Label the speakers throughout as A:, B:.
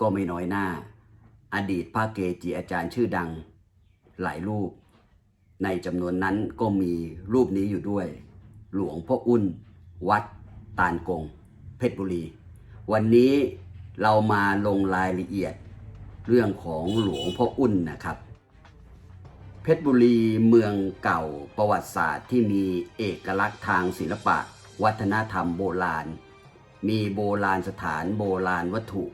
A: ก็ไม่น้อยหน้า อดีตพระเกจิอาจารย์ชื่อดังหลายรูป ในจำนวนนั้นก็มีรูปนี้อยู่ด้วย หลวงพ่ออุ่น วัด ตาลกง เพชรบุรี วันนี้เรามาลงรายละเอียด เรื่องของหลวงพ่ออุ่นนะครับ เพชรบุรีเมืองเก่าประวัติศาสตร์ที่มีเอกลักษณ์ทางศิลปะ วัฒนธรรมโบราณ มีโบราณสถานโบราณวัตถุ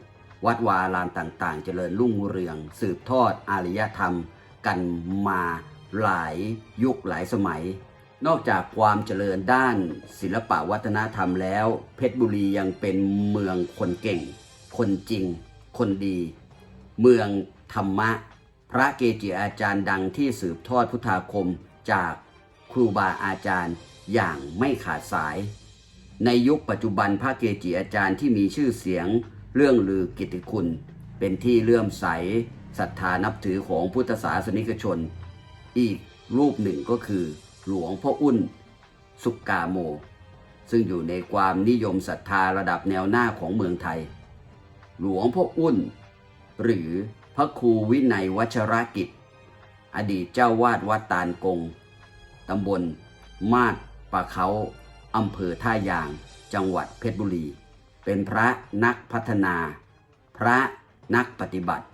A: วัดวาลานต่างๆ เจริญรุ่งเรือง สืบทอดอารยธรรม กันมาหลายยุคหลายสมัย นอกจากความเจริญด้านศิลปวัฒนธรรมแล้ว เพชรบุรียังเป็นเมืองคนเก่ง คนจริง คนดี เมืองธรรมะ พระเกจิอาจารย์ดังที่สืบทอดพุทธาคมจากครูบาอาจารย์อย่างไม่ขาดสาย ในยุคปัจจุบันพระเกจิอาจารย์ที่มีชื่อเสียง เรื่องลือกิตติคุณ เป็นที่เลื่อมใสศรัทธานับถือของพุทธศาสนิกชน อีกรูปหนึ่งก็คือ หลวงพ่ออุ่น สุกกาโม ซึ่งอยู่ในความนิยมศรัทธาระดับแนวหน้าของเมืองไทย หลวงพ่ออุ่น หรือพระครูวินัยวัชรกิจ อดีตเจ้าวาดวัดตาลกงตำบลมาดปะเขาอำเภอท่ายาง จังหวัดเพชรบุรี เป็นพระนักพัฒนา พระนักปฏิบัติ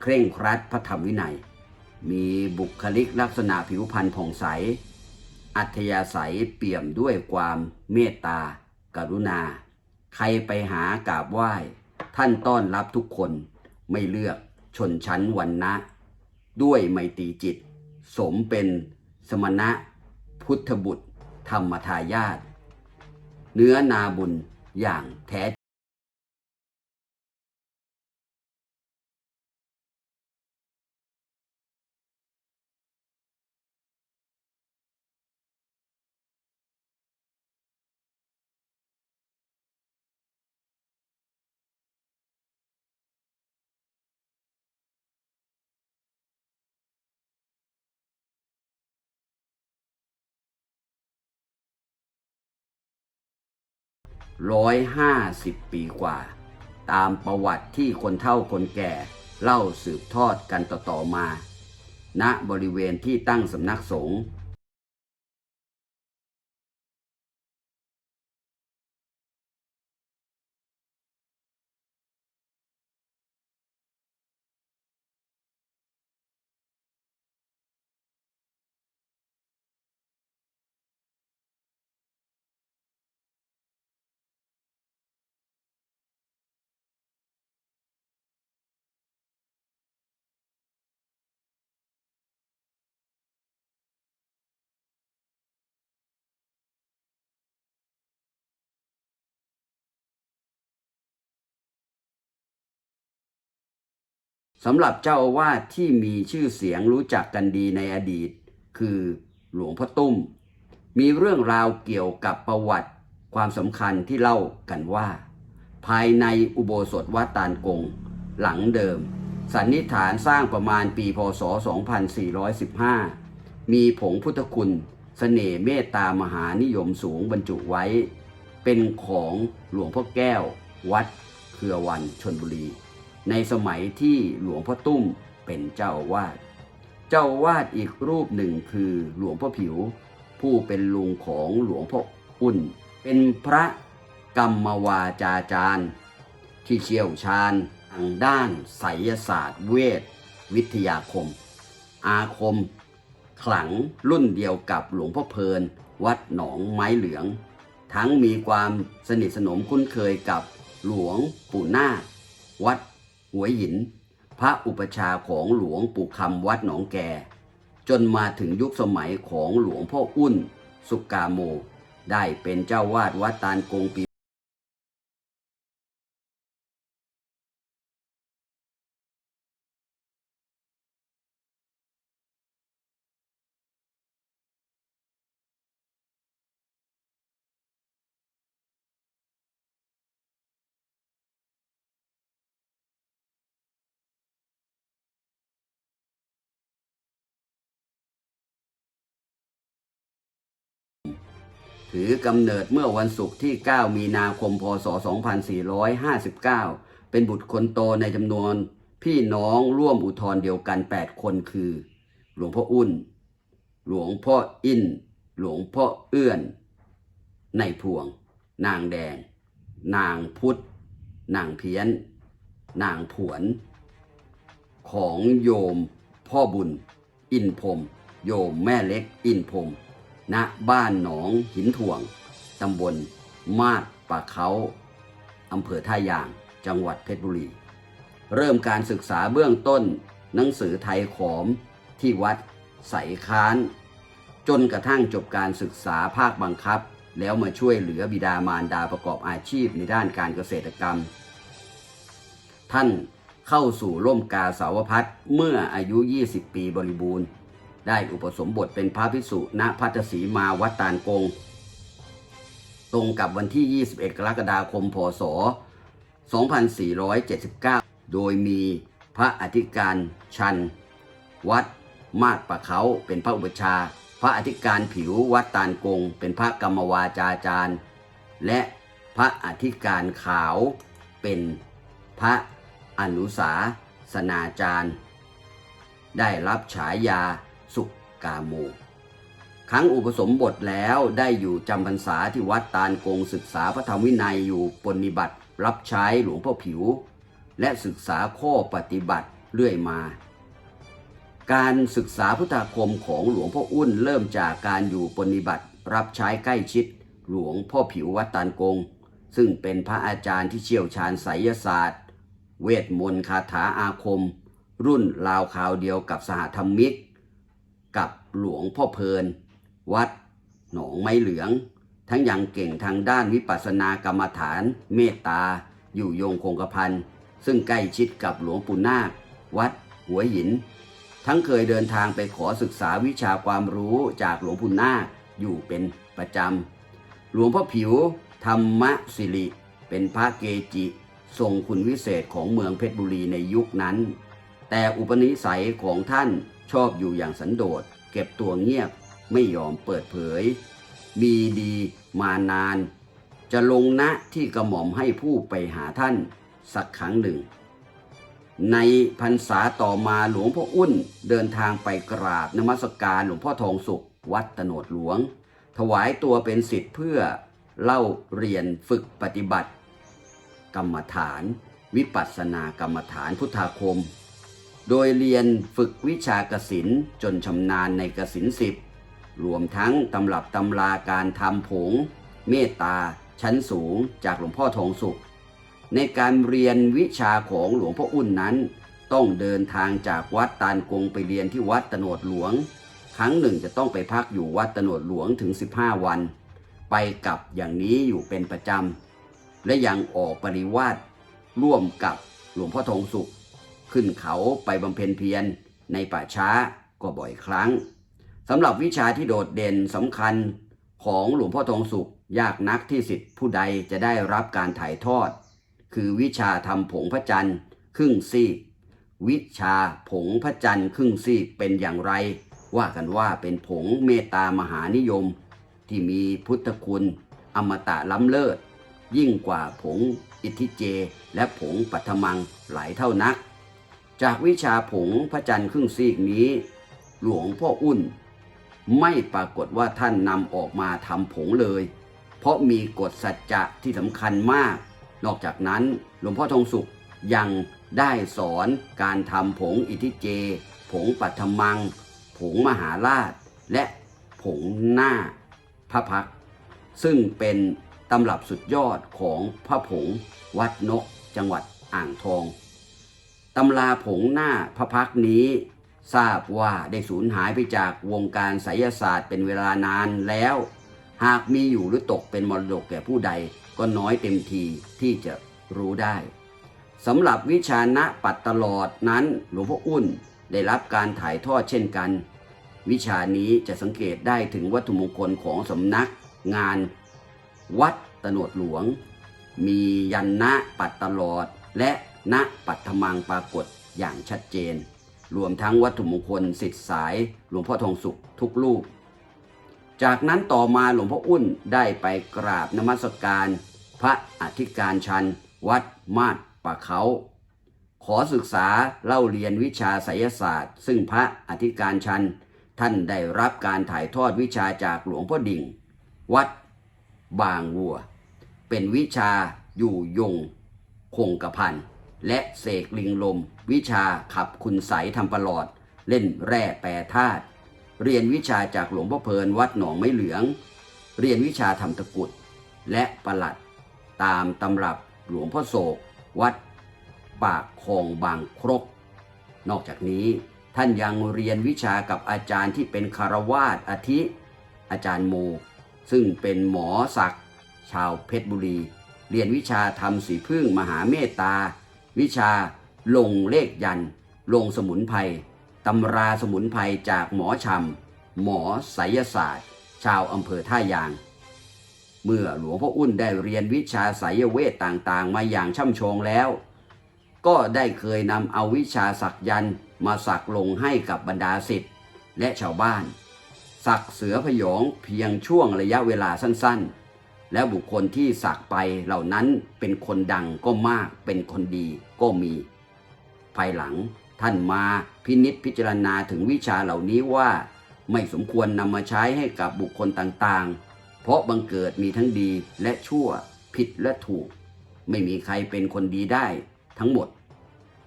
A: เคร่งครัดพระธรรมวินัย มีบุคลิกลักษณะผิวพรรณผ่องใส อัธยาศัยเปี่ยมด้วยความเมตตา กรุณา ใครไปหากราบไหว้ ท่านต้อนรับทุกคนไม่เลือกชนชั้นวันนะ ด้วยไมตรีจิต สมเป็นสมณะ พุทธบุตร ธรรมทายาทเนื้อนาบุญ อย่างแท้ ร้อยห้าสิบปีกว่า ตามประวัติที่คนเฒ่าคนแก่เล่าสืบทอดกันต่อๆมา ณบริเวณที่ตั้งสำนักสงฆ์ สำหรับเจ้าอาวาสที่มีชื่อเสียงรู้จักกันดีในอดีต คือหลวงพ่อตุ้ม มีเรื่องราวเกี่ยวกับประวัติความสำคัญที่เล่ากันว่า ภายในอุโบสถวัดตาลกง หลังเดิม สันนิษฐานสร้างประมาณปีพศ 2415 มีผงพุทธคุณสเสน่ห์เมตตามหานิยมสูงบรรจุไว้ เป็นของหลวงพ่อแก้ว วัดเครือวันชนบุรี ในสมัยที่หลวงพ่อตุ้มเป็นเจ้าวาด เจ้าวาดอีกรูปหนึ่งคือหลวงพ่อผิว ผู้เป็นลุงของหลวงพ่ออุ่น เป็นพระกรรมวาจาจารย์ ที่เชี่ยวชาญทางด้านไสยศาสตร์เวท วิทยาคม อาคม ขลังรุ่นเดียวกับหลวงพ่อเพลิน วัดหนองไม้เหลือง ทั้งมีความสนิทสนมคุ้นเคยกับหลวงปู่นาวัด หัวหิน พระอุปชาของหลวงปู่คำวัดหนองแก จนมาถึงยุคสมัยของหลวงพ่ออุ่นสุกกาโม ได้เป็นเจ้าวาดวัดตานกงปี ถือกำเนิดเมื่อวันศุกร์ที่ 9 มีนาคม พศ 2459 เป็นบุตรคนโตในจำนวนพี่น้องร่วมอุทธร์เดียวกัน 8 คนคือ หลวงพ่ออุ่น หลวงพ่ออินหลวงพ่อเอื้อนในพวง นางแดง นางพุทธ นางเพี้ยน นางผวน ของโยมพ่อบุญ อินพรมโยมแม่เล็กอินพรม ณบ้านหนองหินถ่วง ตำบลมาดปะเขาอำเภอท่ายาง จังหวัดเพชรบุรี เริ่มการศึกษาเบื้องต้นหนังสือไทยขอมที่วัดใสค้าน จนกระทั่งจบการศึกษาภาคบังคับ แล้วมาช่วยเหลือบิดามารดาประกอบอาชีพในด้านการเกษตรกรรม ท่านเข้าสู่ร่มกาสาวพัฒเมื่ออายุ 20 ปีบริบูรณ์ ได้อุปสมบทเป็นพระภิกษุณพัทสีมาวัดตาลกง ตรงกับวันที่ 21 กรกฎาคม พศ 2479 โดยมีพระอธิการชัน วัดมาดปะเขาเป็นพระอุปชา พระอธิการผิววัดตาลกง เป็นพระกรรมวาจาจารย์ และพระอธิการขาวเป็นพระอนุสาสนาจารย์ ได้รับฉายา กาโม ครั้งอุปสมบทแล้วได้อยู่จำพรรษาที่วัดตาลกงศึกษาพระธรรมวินัยอยู่ปฏิบัติ รับใช้หลวงพ่อผิว และศึกษาข้อปฏิบัติเรื่อยมา การศึกษาพุทธาคมของหลวงพ่ออุ้นเริ่มจากการอยู่ปฏิบัติ รับใช้ใกล้ชิด หลวงพ่อผิววัดตาลกง ซึ่งเป็นพระอาจารย์ที่เชี่ยวชาญไสยศาสตร์ เวทมนต์คาถาอาคมรุ่นราวคราวเดียวกับสหธรรมิก กับหลวงพ่อเพลิน วัดหนองไม้เหลือง ทั้งยังเก่งทางด้านวิปัสสนากรรมฐานเมตตา อยู่ยงคงกระพันซึ่งใกล้ชิดกับหลวงปู่นาค วัดหัวหิน ทั้งเคยเดินทางไปขอศึกษาวิชาความรู้จากหลวงปู่นาคอยู่เป็นประจำหลวงพ่อผิว ธรรมสิริ เป็นพระเกจิ ทรงคุณวิเศษของเมืองเพชรบุรีในยุคนั้น แต่อุปนิสัยของท่านชอบอยู่อย่างสันโดษ เก็บตัวเงียบไม่ยอมเปิดเผย มีดีมานาน จะลงณที่กระหม่อมให้ผู้ไปหาท่านสักครั้งหนึ่ง ในพรรษาต่อมาหลวงพ่ออุ้นเดินทางไปกราบนมัสการหลวงพ่อทองสุข วัดตโนดหลวง ถวายตัวเป็นศิษย์เพื่อเล่าเรียนฝึกปฏิบัติ กรรมฐาน วิปัสสนากรรมฐานพุทธาคม โดยเรียนฝึกวิชากสินจนชำนาญในกสินสิบรวมทั้งตำรับตำราการทำผง เมตตา ชั้นสูงจากหลวงพ่อทองสุข ในการเรียนวิชาของหลวงพ่ออุ่นนั้น ต้องเดินทางจากวัดตาลกงไปเรียนที่วัดตโนดหลวง ครั้งหนึ่งจะต้องไปพักอยู่วัดตโนดหลวงถึง 15 วัน ไปกลับอย่างนี้อยู่เป็นประจำและยังออกปริวาสร่วมกับหลวงพ่อทองสุข ขึ้นเขาไปบำเพ็ญเพียรในป่าช้าก็บ่อยครั้งสำหรับวิชาที่โดดเด่นสำคัญของหลวงพ่อทองสุขยากนักที่สิทธิผู้ใดจะได้รับการถ่ายทอด คือวิชาทำผงพระจันทร์ครึ่งซีกวิชาผงพระจันทร์ครึ่งซีกเป็นอย่างไร ว่ากันว่าเป็นผงเมตตามหานิยม ที่มีพุทธคุณ อมตะล้ำเลิศ ยิ่งกว่าผงอิทิเจ และผงปัทมังหลายเท่านัก จากวิชาผงพระจันทร์ครึ่งซีกนี้ หลวงพ่ออุ่น ไม่ปรากฏว่าท่านนำออกมาทำผงเลย เพราะมีกฎสัจจะที่สำคัญมาก นอกจากนั้นหลวงพ่อทองสุขยังได้สอนการทำผงอิทิเจ ผงปัทมัง ผงมหาราช และผงหน้าพระพัก ซึ่งเป็นตำรับสุดยอดของพระผงวัดนกจังหวัดอ่างทอง ตำราผงหน้าพระพักนี้ ทราบว่าได้สูญหายไปจากวงการไสยศาสตร์เป็นเวลานานแล้ว หากมีอยู่หรือตกเป็นมรดกแก่ผู้ใดก็น้อยเต็มทีที่จะรู้ได้สำหรับวิชาณปัดตลอดนั้นหลวงพ่ออุ่นได้รับการถ่ายทอดเช่นกัน วิชานี้จะสังเกตได้ถึงวัตถุมงคลของสำนักงาน วัดตโนดหลวง มียันนะปัดตลอดและ ณปัตถมังปรากฏอย่างชัดเจน รวมทั้งวัตถุมงคลสิทธิสายหลวงพ่อทองสุขทุกรูป จากนั้นต่อมาหลวงพ่ออุ่นได้ไปกราบนมัสการ พระอธิการชัน วัดมาดป่าเขาขอศึกษาเล่าเรียนวิชาไสยศาสตร์ ซึ่งพระอธิการชัน ท่านได้รับการถ่ายทอดวิชาจากหลวงพ่อดิ่ง วัดบางวัว เป็นวิชาอยู่ยงคงกระพัน และเสกลิงลม วิชาขับคุณใสยทำประหลอด เล่นแร่แปรธาตุเรียนวิชาจากหลวงพ่อเพลินวัดหนองไม้เหลือง เรียนวิชาทำตะกุด และประหลัด ตามตำรับหลวงพ่อโศก วัด ปากคลองบางครก นอกจากนี้ท่านยังเรียนวิชากับอาจารย์ที่เป็นคารวาสอาทิ อาจารย์โม ซึ่งเป็นหมอศักดิ์ชาวเพชรบุรี เรียนวิชาทำสีพึ่งมหาเมตตา วิชาลงเลขยัน ลงสมุนไพรตำราสมุนไพรจากหมอชำหมอไสยศาสตร์ ชาวอำเภอท่ายาง เมื่อหลวงพ่ออุ้นได้เรียนวิชาไสยเวทต่างๆ มาอย่างช่ำชองแล้ว ก็ได้เคยนำเอาวิชาสักยันต์มาสักลงให้กับบรรดาศิษย์และชาวบ้าน สักเสือพยองเพียงช่วงระยะเวลาสั้นๆ และบุคคลที่สักไปเหล่านั้นเป็นคนดังก็มากเป็นคนดีก็มี ภายหลังท่านมาพินิษพิจารณาถึงวิชาเหล่านี้ว่า ไม่สมควรนำมาใช้ให้กับบุคคลต่างๆ เพราะบังเกิดมีทั้งดีและชั่วผิดและถูก ไม่มีใครเป็นคนดีได้ทั้งหมด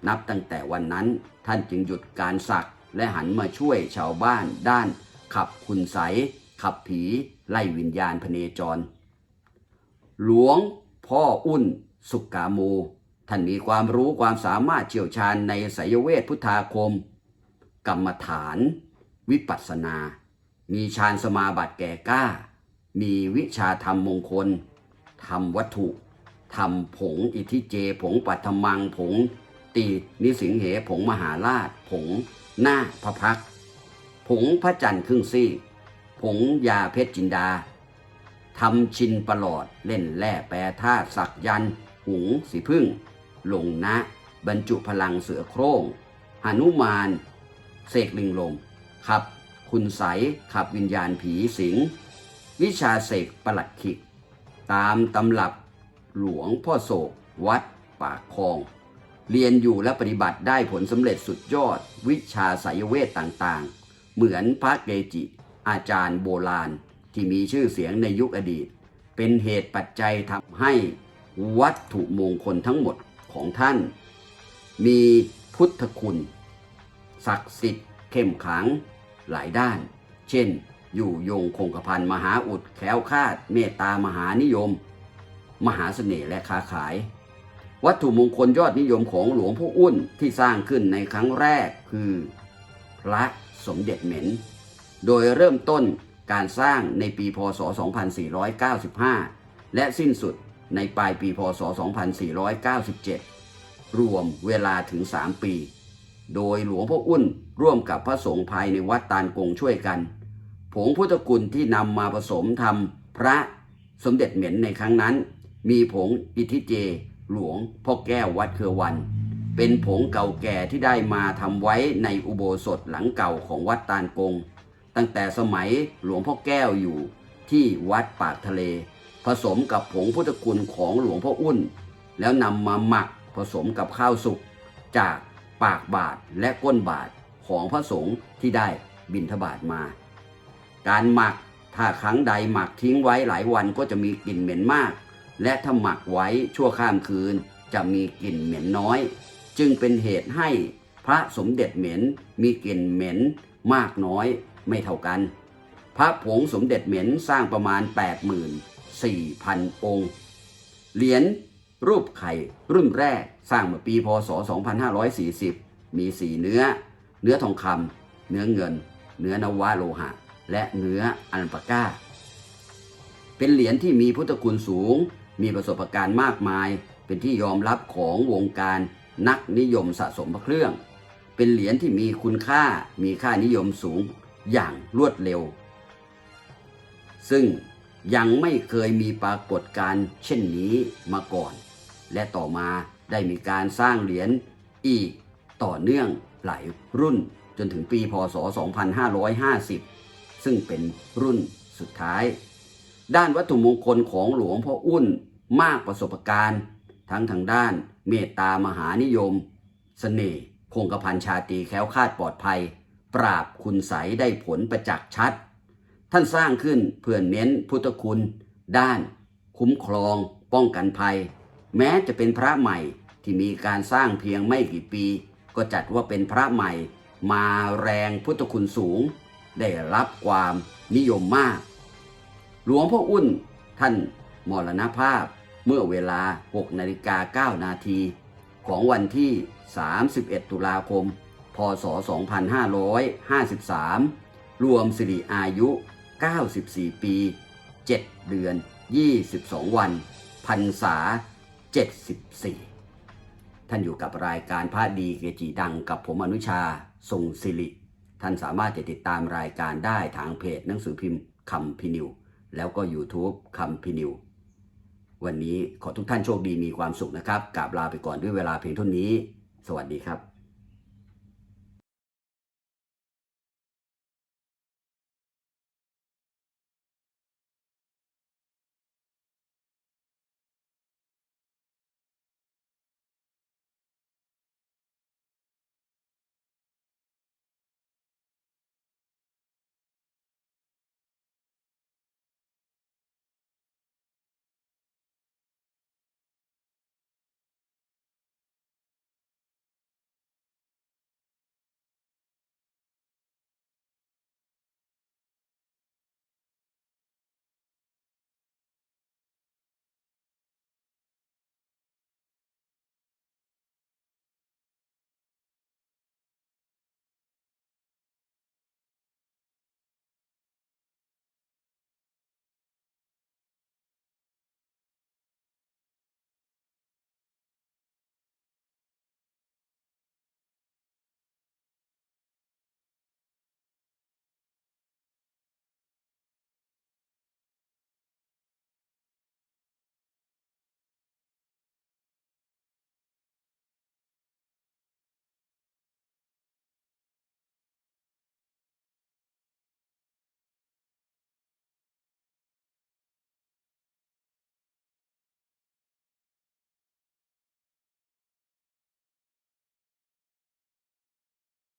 A: นับตั้งแต่วันนั้นท่านจึงหยุดการสักและหันมาช่วยชาวบ้านด้าน ขับคุณใสยขับผีไล่วิญญาณพเนจร หลวงพ่ออุ้นสุกกาโมท่านมีความรู้ความสามารถเชี่ยวชาญในไสยเวทพุทธาคม กรรมฐาน วิปัสสนา มีฌานสมาบัติแก่กล้า มีวิชาธรรมมงคลทำวัตถุทำผงอิทิเจ ผงปัทมัง ผงตีนิสิงเห ผงมหาราช ผงหน้าพระพัก ผงพระจันทร์ครึ่งซี่ ผงยาเพชรจินดา ทำชินประหลอดเล่นแร่แปรธาตุสักยันหุงสีพึ่งลงนะ บรรจุพลังเสือโคร่งหนุมาน เสกลิงลมขับ คุณใสขับวิญญาณผีสิง วิชาเสกประหลัดขิก ตามตำรับหลวงพ่อโศก วัดปากคลอง เรียนอยู่และปฏิบัติได้ผลสำเร็จสุดยอด วิชาไสยเวทต่างๆ เหมือนพระเกจิ อาจารย์โบราณ ที่มีชื่อเสียงในยุคอดีต เป็นเหตุปัจจัยทำให้วัตถุมงคลทั้งหมดของท่าน มีพุทธคุณ ศักดิ์สิทธิ์เข้มขังหลายด้าน เช่น อยู่ยงคงกระพันมหาอุดแคล้วคลาด เมตตามหานิยม มหาเสน่ห์และค้าขาย วัตถุมงคลยอดนิยมของหลวงพ่ออุ้นที่สร้างขึ้นในครั้งแรกคือพระสมเด็จเหม็น โดยเริ่มต้น การสร้างในปีพศ 2495 และสิ้นสุดในปลายปีพศ 2497 รวมเวลาถึง 3 ปี โดยหลวงพ่ออุ้นร่วมกับพระสงฆ์ภายในวัดตาลกงช่วยกัน ผงพุทธกุลที่นำมาผสมทำพระสมเด็จเหม็นในครั้งนั้น มีผงอิทิเจ หลวงพ่อแก้ววัดเครือวัน เป็นผงเก่าแก่ที่ได้มาทำไว้ในอุโบสถหลังเก่าของวัดตาลกง ตั้งแต่สมัยหลวงพ่อแก้วอยู่ที่วัดปากทะเล ผสมกับผงพุทธคุณของหลวงพ่ออุ้นแล้วนำมาหมักผสมกับข้าวสุกจากปากบาทและก้นบาทของพระสงฆ์ที่ได้บิณฑบาตมา การหมักถ้าครั้งใดหมักทิ้งไว้หลายวันก็จะมีกลิ่นเหม็นมาก และถ้าหมักไว้ชั่วข้ามคืนจะมีกลิ่นเหม็นน้อย จึงเป็นเหตุให้พระสมเด็จเหม็นมีกลิ่นเหม็นมากน้อย ไม่เท่ากัน พระผงสมเด็จเหม็นสร้างประมาณ 84,000 องค์ เหรียญรูปไข่รุ่นแรกสร้างเมื่อปีพศ 2540 มีสีเนื้อ เนื้อทองคำเนื้อเงิน เนื้อนวะโลหะ และเนื้ออัลปาก้า เป็นเหรียญที่มีพุทธคุณสูง มีประสบการณ์มากมาย เป็นที่ยอมรับของวงการนักนิยมสะสมพระเครื่อง เป็นเหรียญที่มีคุณค่ามีค่านิยมสูง อย่างรวดเร็ว ซึ่งยังไม่เคยมีปรากฏการณ์เช่นนี้มาก่อน และต่อมาได้มีการสร้างเหรียญอีกต่อเนื่องหลายรุ่นจนถึงปีพศ 2550 ซึ่งเป็นรุ่นสุดท้าย ด้านวัตถุมงคลของหลวงพ่ออุ้นมากประสบการณ์ ทั้งทางด้านเมตตามหานิยมเสน่ห์คงกระพันชาตีแค้วคาดปลอดภัย ปราบคุณใสได้ผลประจักษ์ชัด ท่านสร้างขึ้นเพื่อเน้นพุทธคุณ ด้าน คุ้มครอง ป้องกันภัย แม้จะเป็นพระใหม่ที่มีการสร้างเพียงไม่กี่ปี ก็จัดว่าเป็นพระใหม่ มาแรงพุทธคุณสูง ได้รับความนิยมมาก หลวงพ่ออุ้นท่านมรณภาพเมื่อเวลา 6 นาฬิกา 9 นาที ของวันที่ 31 ตุลาคม ศ 2553 รวมสิริอายุ 94 ปี 7 เดือน 22 วันพรรษา 74 ท่านอยู่กับรายการพระดีเกจิดังกับผมอนุชาทรงสิริ ท่านสามารถจะติดตามรายการได้ทางเพจหนังสือพิมพ์คำพินิว แล้วก็ YouTube คำพินิว วันนี้ขอทุกท่านโชคดีมีความสุขนะครับกราบลาไปก่อนด้วยเวลาเพียงเท่านี้ สวัสดีครับ